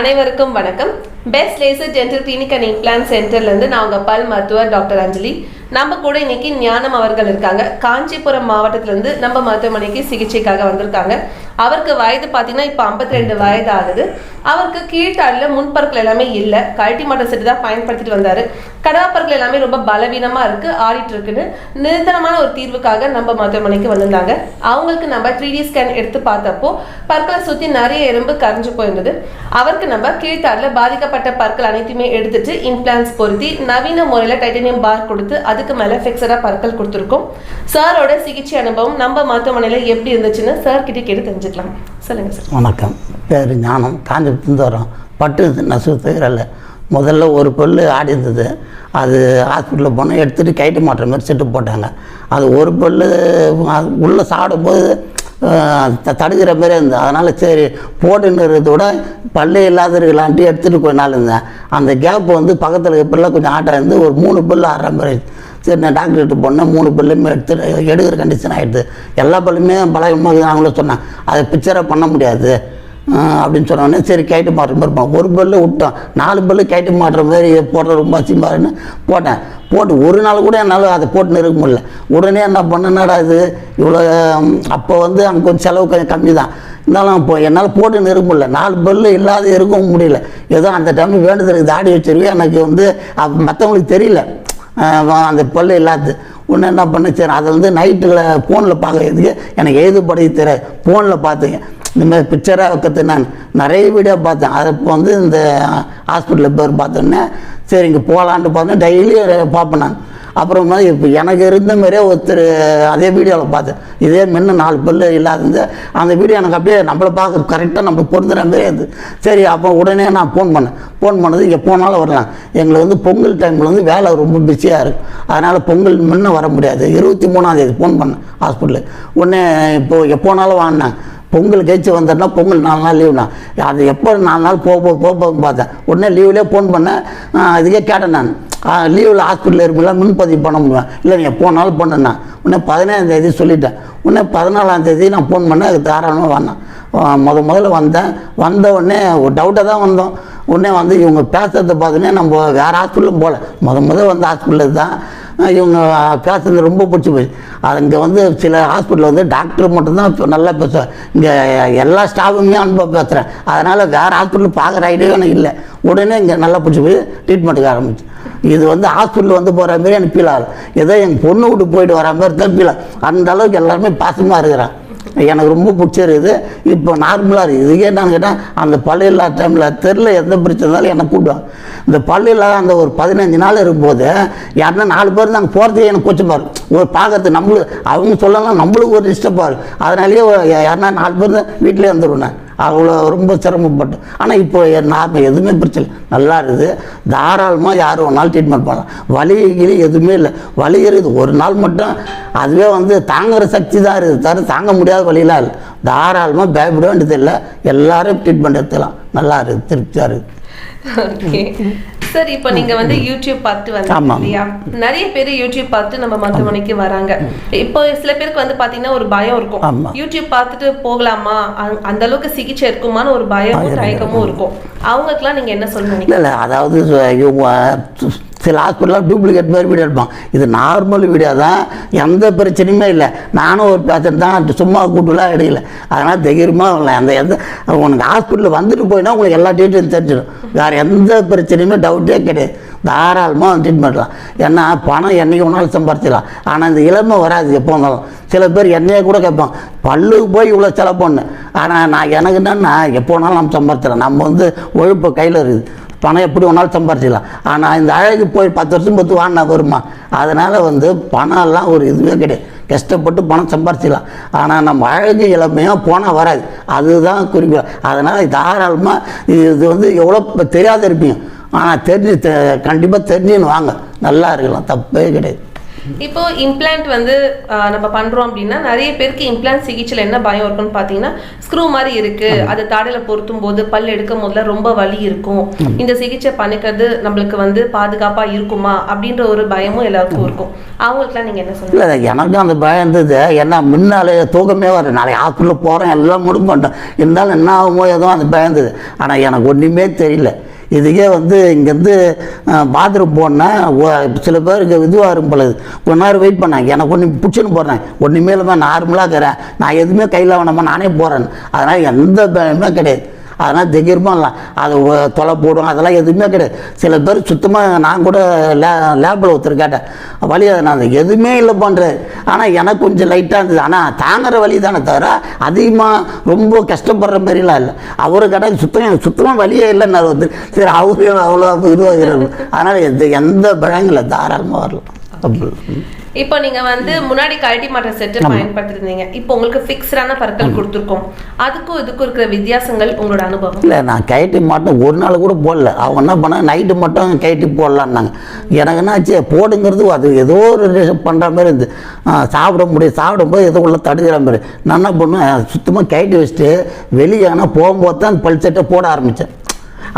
அனைவருக்கும் வணக்கம். Best laser dental clinic and implant சென்டர்லேருந்து நான் உங்கள் பல் மருத்துவர் டாக்டர் அஞ்சலி. நம்ம கூட இன்னைக்கு ஞானம் அவர்கள் இருக்காங்க. காஞ்சிபுரம் மாவட்டத்திலிருந்து நம்ம மருத்துவமனைக்கு சிகிச்சைக்காக வந்திருக்காங்க. அவருக்கு வயது பார்த்தீங்கன்னா இப்போ 52 ரெண்டு வயது ஆகுது அவருக்கு கீழ்த்தாடில் முன்பற்கள் எல்லாமே இல்லை. கழட்டி மாட்ட செட்டு தான் பயன்படுத்திட்டு வந்தார். கடவாப்பற்கள் எல்லாமே ரொம்ப பலவீனமாக இருக்குது ஆடிட்டு இருக்குன்னு நிரந்தரமான ஒரு தீர்வுக்காக நம்ம மருத்துவமனைக்கு வந்திருந்தாங்க. அவங்களுக்கு நம்ம த்ரீ டி ஸ்கேன் எடுத்து பார்த்தப்போ பற்களை சுற்றி நிறைய எறும்பு கரைஞ்சு போயிருந்தது. அவருக்கு நம்ம கீழ்த்தாடில் பாதிக்கப்பட்ட பற்கள் அனைத்தையுமே எடுத்துட்டு இம்ப்ளான்ஸ் பொருத்தி நவீன முறையில் டைட்டனியம் பார் கொடுத்து அது அதுக்கு மேலே ஃபிக்ஸடாக பற்கள் கொடுத்துருக்கோம். சாரோட சிகிச்சை அனுபவம் நம்ம மருத்துவமனையில் எப்படி இருந்துச்சுன்னு சார் கிட்டே கேட்டு தெரிஞ்சுக்கலாம். சொல்லுங்கள் சார். வணக்கம். பேர் ஞானம். காஞ்சிபுரத்துலேருந்து வரோம் பட்டு நெசவு தவிரல முதல்ல ஒரு பல்லு ஆடி இருந்தது. அது ஹாஸ்பிட்டலில் போனால் எடுத்துகிட்டு கைட்டு மாட்டுற மாதிரி செட்டு போட்டாங்க. அது ஒரு பல்லு அது உள்ளே சாப்பிடும்போது த- தடுக்கிற மாதிரி இருந்தது. அதனால் சரி போட்டுன்னு இருக்கிறத விட பல்லு இல்லாத இருக்கலான்ட்டு எடுத்துகிட்டு கொஞ்ச நாள் இருந்தேன். அந்த கேப் வந்து பக்கத்தில் இப்பெல்லாம் கொஞ்சம் ஆட்டம் இருந்து ஒரு மூணு பல்லு ஆடுற மாதிரி சரி நான் டாக்டர்கிட்ட போனேன் மூணு பல்லுமே எடுத்து எடுக்கிற கண்டிஷன் ஆகிடுது எல்லா பல்லுமே பழகமாக அவங்கள சொன்னாங்க. அதை பிக்சராக பண்ண முடியாது. அப்படின்னு சொன்னோடனே சரி கைட்டு மாட்டுற மாதிரி இருப்பான். ஒரு பல்லு விட்டோம் நாலு பல்லு கைட்டு மாட்டுற மாதிரி போடுற ரொம்ப அசிம்பாருன்னு போட்டேன். போட்டு ஒரு நாள் கூட என்னால் அதை போட்டு இருக்க முடியல. உடனே என்ன பண்ணனாடா இது? இவ்வளோ அப்போ வந்து அங்கே கொஞ்சம் செலவு கொஞ்சம் கம்மி தான். இருந்தாலும் இப்போ என்னால் போட்டு நிறுக்க முடியல. நாலு பல்லு இல்லாத இருக்கவும் முடியல. ஏதோ அந்த டைம் வேண்டுதலுக்கு தாடி வச்சிருவேன் எனக்கு வந்து மற்றவங்களுக்கு தெரியல. அந்த பல்லு இல்லாது ஒன்று என்ன பண்ண சரி அதை வந்து நைட்டில் ஃபோனில் பார்க்கறதுக்கு எனக்கு எழுது படிக்க தெரியாது ஃபோனில் பார்த்துங்க இந்த மாதிரி பிக்சராக வைக்கிறது நான் நிறைய வீடியோ பார்த்தேன். அதை இப்போ வந்து இந்த ஹாஸ்பிட்டலில் பேர் பார்த்தோன்னே சரி இங்கே போகலான்ட்டு பார்த்தேன் டெய்லியும் பார்ப்பேன் நான். அப்புறமா இப்போ எனக்கு இருந்த மாதிரியே ஒருத்தர் அதே வீடியோவில் பார்த்தேன் இதே முன்ன நாலு பல்லு இல்லாதது அந்த வீடியோ எனக்கு அப்படியே நம்மளை பார்க்க கரெக்டாக நம்ம பொருந்துற மாதிரியே இருந்து சரி அப்போ உடனே நான் ஃபோன் பண்ணேன். ஃபோன் பண்ணது எப்போனாலும் வரலாம். எங்களுக்கு வந்து பொங்கல் டைமில் வந்து வேலை ரொம்ப பிஸியாக இருக்கும் அதனால் பொங்கல் முன்ன வர முடியாது. இருபத்தி மூணாந்தேதி ஃபோன் பண்ணேன் ஹாஸ்பிட்டலு உடனே இப்போது எப்போனாலும் வாங்கினேன். பொங்கல் கழிச்சு வந்தேன்னா பொங்கல் நாலு நாள் லீவ்னா அது எப்போ நாலு நாள் போக போக போக போக பார்த்தேன். உடனே லீவ்லேயே ஃபோன் பண்ணேன். அதுக்கே கேட்டேன் நான். லீவில் ஹாஸ்பிட்டலில் இருக்கும்போது முன்பதிவு பண்ண முடியும்? இல்லை நீங்கள் போனாலும் பண்ணுண்ணா உடனே பதினேழாம் தேதி சொல்லிட்டேன். உடனே பதினாலாம் தேதி நான் ஃபோன் பண்ணேன். அதுக்கு தாராளமாக வந்தேன் முத முதல்ல வந்தேன். வந்த உடனே ஒரு டவுட்டாக தான் வந்தோம். உடனே வந்து இவங்க பேசுறதை பார்த்தோன்னே நம்ம வேறு ஹாஸ்பிட்டலும் போகல. முத முதல் வந்த ஹாஸ்பிட்டலுக்கு தான் இவங்க பேசுறது ரொம்ப பிடிச்சி போச்சு. அது இங்கே வந்து சில ஹாஸ்பிட்டலில் வந்து டாக்டர் மட்டும்தான் நல்லா பேசுவேன் இங்கே எல்லா ஸ்டாஃபுமே அனுப்ப பேசுகிறேன் அதனால் வேறு ஹாஸ்பிட்டல் பார்க்குற ஐடியா எனக்கு இல்லை. உடனே இங்கே நல்லா பிடிச்சி போய் ட்ரீட்மெண்ட்டுக்கு ஆரம்பிச்சு. இது வந்து ஹாஸ்பிட்டல் வந்து போகிற மாதிரி எனக்கு ஃபீல் ஆகுது ஏதோ எங்கள் பொண்ணு விட்டு போயிட்டு வர மாதிரி தான் ஃபீல் அந்த அளவுக்கு எல்லாருமே பாசமாக இருக்கிறான் எனக்கு ரொம்ப பிடிச்சிருக்குது. இப்போ நார்மலாக இருக்குது. இதுக்கே நான் கேட்டால் அந்த பல்லு இல்லாத டைமில் தெரில எந்த பிரச்சனை இருந்தாலும் என்னை கூப்பிடுவாங்க இந்த பல்லு இல்லாத அந்த ஒரு பதினஞ்சு நாள் இருக்கும்போது யாருன்னா நாலு பேர் நாங்கள் போகிறதே எனக்கு கொச்சமாக இருக்கும் ஒரு பார்க்கறது நம்மளுக்கு அவங்க சொல்லலாம் நம்மளுக்கு ஒரு டிஸ்டர்பாக இருக்கும் அதனாலேயே யாருன்னா நாலு பேர் தான் வீட்டிலே வந்துடுவேன் நான். அவ்வளோ ரொம்ப சிரமப்பட்டோம் ஆனால் இப்போ நார்மல் எதுவுமே பிரச்சனை இல்லை. நல்லா இருக்குது. தாராளமாக யார் ஒரு நாள் ட்ரீட்மெண்ட் பண்ணலாம். வலி எதுவுமே இல்லை. வலி இருக்குது. ஒரு நாள் மட்டும் அதுவே வந்து தாங்குற சக்தி தான் இருக்குது. தர தாங்க முடியாத வழியெல்லாம் இல்லை. தாராளமாக பயப்பட வேண்டியது இல்லை. எல்லோரும் ட்ரீட்மெண்ட் எடுத்துக்கலாம். நல்லா இருக்குது. திருப்தியாக இருக்குது. ஓகே சார் இப்போ நீங்க வந்து யூடியூப் பார்த்து வந்து. இல்லையா? நிறைய பேர் யூடியூப் பார்த்து நம்ம மருத்துவமனைக்கு வராங்க. இப்போ சில பேருக்கு வந்து பாத்தீங்கன்னா ஒரு பயம் இருக்கும். யூடியூப் பார்த்துட்டு போகலாமா? அந்த அளவுக்கு சிகிச்சை இருக்குமான்னு ஒரு பயமும் தயக்கமும் இருக்கும். அவங்களுக்குலாம் நீங்க என்ன சொல்லுவீங்க? அதாவது சில ஹாஸ்பிட்டலாம் டூப்ளிகேட் மாதிரி வீடியோ எடுப்பான் இது நார்மல் வீடியோ தான். எந்த பிரச்சனையுமே இல்லை. நானும் ஒரு பேஷண்ட் தான். சும்மா கூட்டுலாம் எடுக்கல அதனால் தைரியமாக இல்லை அந்த எந்த உனக்கு ஹாஸ்பிட்டலில் வந்துட்டு போயினா உங்களுக்கு எல்லா டீட்டெயிலும் தெரிஞ்சிடும். வேறு எந்த பிரச்சனையுமே டவுட்டே கிடையாது. தாராளமாக ட்ரீட்மெண்ட் பண்ணலாம். ஏன்னா பணம் என்னைக்கு ஒன்றாலும் சம்பாரிச்சிடலாம். ஆனால் இந்த இளமை வராது எப்போ வந்தாலும். சில பேர் என்னையே கூட கேட்பான் பல்லுக்கு போய் இவ்வளோ செலவு பண்ணு. ஆனால் நான் எனக்கு என்னன்னா எப்போ வேணாலும் நம்ம சம்பாரிச்சிடலாம். நம்ம வந்து ஒழுப்பு கையில் இருக்குது. பணம் எப்படி வேணாலும் சம்பாரிச்சிடலாம் ஆனால் இந்த அழகு போய் பத்து வருஷம் பத்து வாங்கினா வருமா அதனால் வந்து பணம்லாம் ஒரு இதுவே கிடையாது. கஷ்டப்பட்டு பணம் சம்பாரிச்சிடலாம் ஆனால் நம்ம அழகு இளமையாக போனால் வராது. அதுதான் குறிப்பிட அதனால் தாராளமாக இது வந்து எவ்வளோ தெரியாத இருப்பீங்க. ஆனால் தெரிஞ்சு கண்டிப்பாக தெரிஞ்சுன்னு வாங்க. நல்லா இருக்கலாம். தப்பே கிடையாது. இப்போ இம்ப்ளான்ட் வந்து நம்ம பண்றோம் அப்படின்னா நிறைய பேருக்கு இம்ப்ளான்ட் சிகிச்சையில் என்ன பயம் இருக்குன்னு பார்த்தீங்கன்னா ஸ்க்ரூ மாதிரி இருக்கு. அது தாடையில பொருத்தும் போது பல் எடுக்கும் போதுல ரொம்ப வலி இருக்கும். இந்த சிகிச்சை பண்ணிக்கிறது நம்மளுக்கு வந்து பாதுகாப்பா இருக்குமா? அப்படின்ற ஒரு பயமும் எல்லாருக்கும் இருக்கும். அவங்களுக்குலாம் நீங்க என்ன சொல்லுங்க இல்லை எனக்கும் அந்த பயம் இருந்தது. ஏன்னா முன்னாலே தூக்கமே வரும் நாளைக்கு ஹாஸ்பிட்டலில் போகிறேன் எல்லாம் முடிக்க மாட்டேன் இருந்தாலும் என்ன ஆகுமோ ஏதோ அந்த பயம் இருந்தது. ஆனால் எனக்கு ஒன்றுமே தெரியல. இதுக்கே வந்து இங்கேருந்து பாத்ரூம் போனேன் சில பேருக்கு இதுவாக இருக்கும் போல கொஞ்ச நேரம் வெயிட் பண்ணேன். எனக்கு ஒன்று பிடிச்சின்னு போடுறேன். ஒன்றுமே இல்லாமல் நார்மலாக இருக்கிறேன். நான் எதுவுமே கையில் வேணாமா நானே போகிறேன் அதனால் எந்த பயமே கிடையாது. அதனால் தைரியமாக இல்லை. அது தொலை போடும். அதெல்லாம் எதுவுமே கிடையாது. சில பேர் சுத்தமாக நான் கூட லே லேபில் ஒருத்தர் கேட்டேன். வலி அது நான் எதுவுமே இல்லை பண்ணுறேன் ஆனால் எனக்கு கொஞ்சம் லைட்டாக இருந்தது. ஆனால் தாங்குற வலி தானே தவிர அதிகமாக ரொம்ப கஷ்டப்படுற மாதிரிலாம் இல்லை. அவரு கடை சுத்தம் சுத்தமாக வலியே இல்லைன்னு வந்து சரி அவரு அவ்வளோ இதுவாக அதனால் எந்த எந்த பயங்களும் இல்லை. தாராளமாக வரலாம். அப்படி இப்போ நீங்க வந்து முன்னாடி கழட்டி மாற்ற செட்டு பயன்படுத்திருந்தீங்க. இப்போ உங்களுக்கு ஃபிக்ஸ்டான பற்கள் கொடுத்துருக்கோம். அதுக்கும் இதுக்கும் இருக்கிற வித்தியாசங்கள் உங்களோட அனுபவம்? இல்லை நான் கைட்டி மட்டும் ஒரு நாள் கூட போடல. அவங்க என்ன பண்ணாங்க? நைட்டு மட்டும் கைட்டி போடலான்னாங்க. எனக்கு என்னாச்சு? போடுங்கிறது அது ஏதோ ஒரு பண்ணுற மாதிரி இருந்து சாப்பிட முடியும் சாப்பிடும்போது ஏதோ உள்ள தடுக்கிற மாதிரி. நான் என்ன பண்ணுவேன்? சுத்தமாக கைட்டி வச்சுட்டு வெளியே ஆனால் போகும்போது தான் பல் செட்டை போட ஆரம்பித்தேன்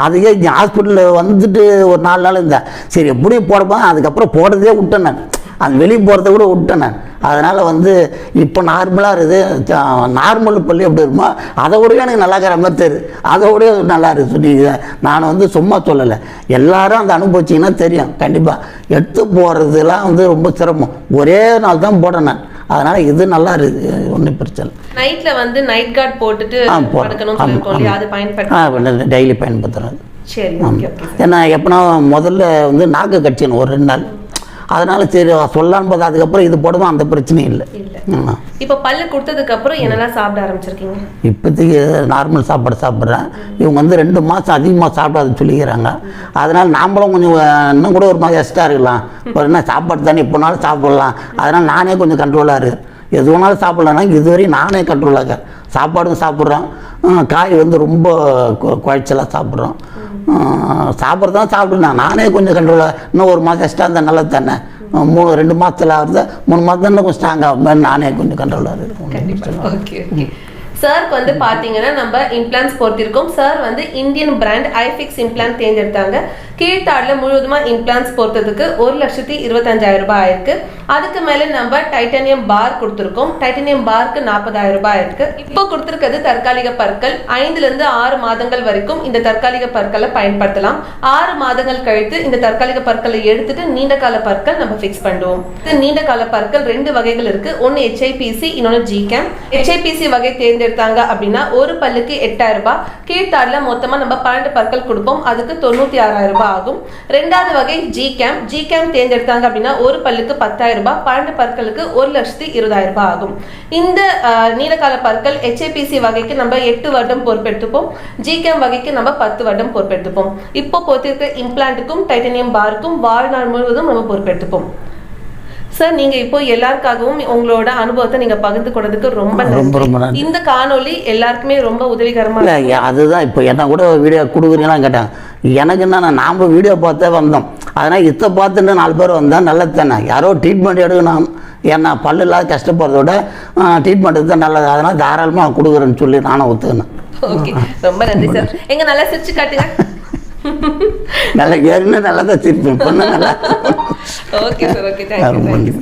அதுக்கே இங்கே ஹாஸ்பிட்டலில் வந்துட்டு ஒரு நாலு நாள் இருந்தேன் சரி எப்படியும் போடப்போ அதுக்கப்புறம் போடுறதே விட்டேன் நான். அது வெளியே போகிறத கூட விட்டேன். நான் அதனால் வந்து இப்போ நார்மலாக இருக்குது. நார்மல் பள்ளி எப்படி இருக்குமோ அதை விட எனக்கு நல்லா இருக்கிற மாதிரி தெரியுது. அதை விட நல்லா இருக்குது. சொன்னீங்க நான் வந்து சும்மா சொல்லலை. எல்லாரும் அந்த அனுபவிச்சிங்கன்னா தெரியும். கண்டிப்பாக எடுத்து போகிறதுலாம் வந்து ரொம்ப சிரமம். ஒரே நாள் தான் போடேன் நான். அதனால் இது நல்லா இருக்குது. ஒன்றும் பிரச்சனை. நைட்ல வந்து நைட் கார்டு போட்டுட்டு போடுறேன் அது டெய்லி பயன்படுத்துகிறேன் சரி ஏன்னா எப்படின்னா முதல்ல வந்து நாக்கு கட்சின்னு ஒரு ரெண்டு நாள். அதனால சரி சொல்லலான்னு பார்த்தா அதுக்கப்புறம் இது போடுவோம் அந்த பிரச்சனையும் இல்லை. இப்போ பல்லு கொடுத்ததுக்கு அப்புறம் என்னெல்லாம் சாப்பிட ஆரம்பிச்சிருக்கீங்க? இப்போதைக்கு நார்மல் சாப்பாடு சாப்பிட்றேன். இவங்க வந்து ரெண்டு மாதம் அதிகமாக சாப்பிடாது சொல்லிக்கிறாங்க. அதனால் நாமளும் கொஞ்சம் இன்னும் கூட ஒரு மாதிரி எக்ஸ்ட்ரா இருக்கலாம். இப்போ என்ன சாப்பாடு தானே எப்போனாலும் சாப்பிடலாம். அதனால் நானே கொஞ்சம் கண்ட்ரோலாக இருக்கு எது வேணாலும் சாப்பிட்லன்னா இதுவரையும் நானே கண்ட்ரோலாக சாப்பாடும் சாப்பிட்றோம். காய் வந்து ரொம்ப குழைச்சலாக சாப்பிட்றோம். சாப்பிட்றது தான் சாப்பிடுவேன். நானே கொஞ்சம் கண்ட்ரோலாக இன்னும் ஒரு மாதம் எக்ஸ்ட்ரா இருந்தால் நல்லது தானே. மூணு ரெண்டு மாதத்தில் ஆகுது. மூணு மாதம் கொஞ்சம் ஸ்ட்ராங்காக நானே கொஞ்சம் கண்ட்ரோலாக ஓகே. சார்க்கு வந்து பாத்தீங்கன்னா நம்ம இம்ப்ளான்ஸ் பொறுத்திருக்கோம். சார் வந்து இந்தியன் பிராண்ட் ஐஃபிக்ஸ் இம்ப்ளான் தேர்ந்தெடுத்தாங்க. கீழ்த்தாடுல முழுவதுமா இம்ப்ளான்ஸ் பொறுத்ததுக்கு ஒரு லட்சத்தி இருபத்தஞ்சாயிரம் ரூபாய் ஆயிருக்கு. அதுக்கு மேலே நம்ம டைட்டானியம் பார் கொடுத்துருக்கோம். டைட்டானியம் பார்க்கு நாற்பதாயிரம் ரூபாய் ஆயிருக்கு. இப்போ கொடுத்துருக்கிறது தற்காலிக பற்கள். ஐந்துல இருந்து ஆறு மாதங்கள் வரைக்கும் இந்த தற்காலிக பற்களை பயன்படுத்தலாம். ஆறு மாதங்கள் கழித்து இந்த தற்காலிக பற்களை எடுத்துட்டு நீண்ட கால பற்கள் நம்ம ஃபிக்ஸ் பண்ணுவோம். இது நீண்ட கால பற்கள் ரெண்டு வகைகள் இருக்கு. ஒன்னு ஹெச்ஐபிசி இன்னொன்னு ஜிகேம் ஹெச்ஐபிசி வகை எடுத்தாங்க அப்படின்னா ஒரு பல்லுக்கு எட்டாயிரம் ரூபாய். கீழ்த்தாடில் மொத்தமாக நம்ம பன்னெண்டு பற்கள் கொடுப்போம். அதுக்கு தொண்ணூத்தி ஆறாயிரம் ரூபாய் ஆகும். ரெண்டாவது வகை ஜி ஜிகேம் ஜிகேம் தேர்ந்தெடுத்தாங்க அப்படின்னா ஒரு பல்லுக்கு பத்தாயிரம் ரூபாய். பன்னெண்டு பற்களுக்கு ஒரு லட்சத்தி இருபதாயிரம் ரூபாய் ஆகும். இந்த நீலக்கால பற்கள் ஹெச்ஐபிசி வகைக்கு நம்ம எட்டு வருடம் பொறுப்பெடுத்துப்போம். ஜிகேம் வகைக்கு நம்ம பத்து வருடம் பொறுப்பெடுத்துப்போம். இப்போ பொறுத்திருக்கிற இம்ப்ளான்ட்டுக்கும் டைட்டானியம் பாருக்கும் வாழ்நாள் முழுவதும் நம்ம பொறுப்பெடுத்துப்போம். சார் நீங்க இப்போ எல்லாருக்காகவும் உங்களோட அனுபவத்தை நீங்க பகிர்ந்து கொண்டதுக்கு ரொம்ப ரொம்ப ரொம்ப. இந்த காணொளி எல்லாருக்குமே ரொம்ப உதவிகரமா அதுதான் இப்போ என்ன கூட வீடியோ கொடுக்குறீங்களான்னு கேட்டாங்க எனக்கு என்ன நாம் வீடியோ பார்த்தே வந்தோம். அதனால் இதை பார்த்துட்டு நாலு பேர் வந்தால் நல்லது தானே? யாரோ ட்ரீட்மெண்ட் எடுக்கணும். ஏன்னா பல்லு இல்லாத கஷ்டப்படுறத விட ட்ரீட்மெண்ட் தான் நல்லது. அதனால் தாராளமாக கொடுக்குறேன்னு சொல்லி நானும் ஒத்துக்கினேன். ஓகே ரொம்ப நன்றி சார் எங்க நல்லா சிரிச்சு காட்டுங்க. நல்லா ஏற்கனவே நல்லா தான் திருப்பி பொண்ணு நல்லா ஓகே சார் ஓகே தேங்க்யூ.